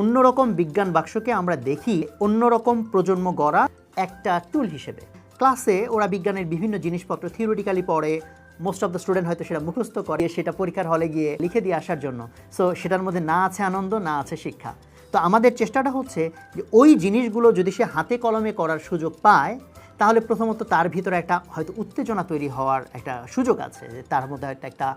অন্যরকম বিজ্ঞান বাক্সকে আমরা দেখি অন্যরকম প্রজন্ম গড়া একটা টুল হিসেবে। ক্লাসে ওরা বিজ্ঞানের বিভিন্ন জিনিসপত্র থিওরিটিক্যালি পড়ে মোস্ট অফ দ্য স্টুডেন্ট হয়তো সেটা মুখস্থ করে, সেটা পরীক্ষার হলে গিয়ে লিখে দিয়ে আসার জন্য। সো সেটার মধ্যে না আছে আনন্দ, না আছে শিক্ষা। তো আমাদের চেষ্টাটা হচ্ছে যে ওই জিনিসগুলো যদি সে হাতে কলমে করার সুযোগ পায় তাহলে প্রথমত তার ভিতরে একটা হয়তো উত্তেজনা তৈরি হওয়ার একটা সুযোগ আছে তার মধ্যে একটা একটা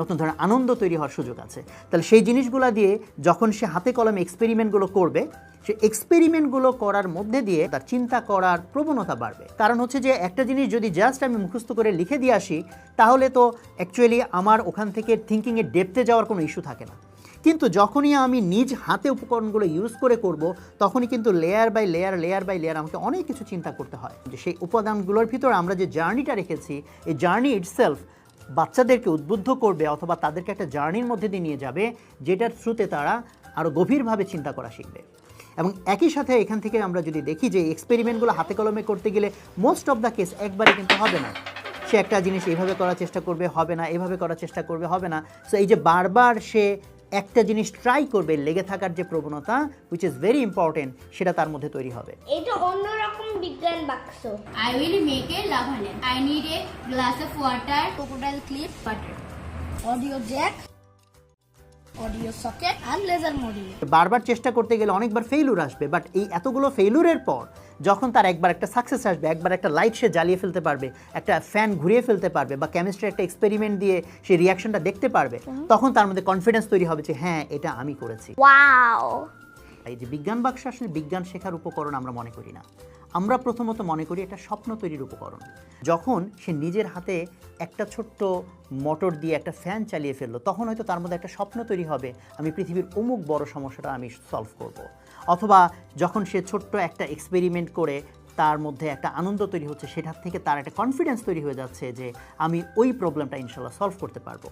নতুন ধরনের আনন্দ তৈরি হওয়ার সুযোগ আছে। তাহলে সেই জিনিসগুলো দিয়ে যখন সে হাতে কলমে এক্সপেরিমেন্টগুলো করবে, সে এক্সপেরিমেন্টগুলো করার মধ্যে দিয়ে তার চিন্তা করার প্রবণতা বাড়বে। কারণ হচ্ছে যে একটা জিনিস যদি জাস্ট আমি মুখস্থ করে লিখে দিয়ে আসি, তাহলে তো অ্যাকচুয়ালি আমার ওখান থেকে থিঙ্কিংয়ের ডেপতে যাওয়ার কোনো ইস্যু থাকে না। কিন্তু যখনই আমি নিজ হাতে উপকরণগুলো ইউজ করে করব, তখনই কিন্তু layer by layer layer by layer আমাকে অনেক কিছু চিন্তা করতে হয়। যে সেই উপাদানগুলোর ভিতর আমরা যে জার্নিটা রেখেছি, এই জার্নি ইটসেলফ বাচ্চাদেরকে উদ্বুদ্ধ করবে অথবা তাদেরকে একটা জার্নির মধ্যে দিয়ে নিয়ে যাবে, যেটার থ্রুতে তারা আরও গভীরভাবে চিন্তা করা শিখবে। এবং একই সাথে এখান থেকে আমরা যদি দেখি যে এক্সপেরিমেন্টগুলো হাতে কলমে করতে গেলে মোস্ট অফ দ্য কেস একবারে কিন্তু হবে না। সে একটা জিনিস এইভাবে করার চেষ্টা করবে, হবে না, এভাবে করার চেষ্টা করবে, হবে না। সো এই যে বারবার সে একটা জিনিস ট্রাই করবে লেগে থাকার যে প্রবণতা উইচ ইজ ভেরি ইম্পর্টেন্ট সেটা তার মধ্যে তৈরি হবে। এটা অন্যরকম বিজ্ঞান বাক্স। I will make a love I need a glass of water crocodile clip butter audio jack audio socket R laser module. বারবার চেষ্টা করতে গেলে অনেকবার ফেইলুর আসবে বাট এই এতগুলো ফেইলুরের পর যখন তার একবার একটা সাকসেস আসবে একবার একটা লাইট সে জ্বালিয়ে ফেলতে পারবে একটা ফ্যান ঘুরিয়ে ফেলতে পারবে বা কেমিস্ট্রি একটা এক্সপেরিমেন্ট দিয়ে সেই রিয়াকশনটা দেখতে পারবে তখন তার মধ্যে কনফিডেন্স তৈরি হবে যে হ্যাঁ এটা আমি করেছি। ওয়াও এই যে বিজ্ঞান বাক্স আসলে বিজ্ঞান শেখার উপকরণ আমরা মনে করি না। আমরা প্রথমত মনে করি এটা স্বপ্ন তৈরির উপকরণ যখন সে নিজের হাতে একটা ছোট্ট মোটর দিয়ে একটা ফ্যান চালিয়ে ফেলল, তখন হয়তো তার মধ্যে একটা স্বপ্ন তৈরি হবে, আমি পৃথিবীর অমুক বড় সমস্যাটা আমি সলভ করব। অথবা যখন সে ছোট্ট একটা এক্সপেরিমেন্ট করে, তার মধ্যে একটা আনন্দ তৈরি হচ্ছে, সেটার থেকে তার একটা কনফিডেন্স তৈরি হয়ে যাচ্ছে যে আমি ওই প্রবলেমটা ইনশাল্লাহ সলভ করতে পারব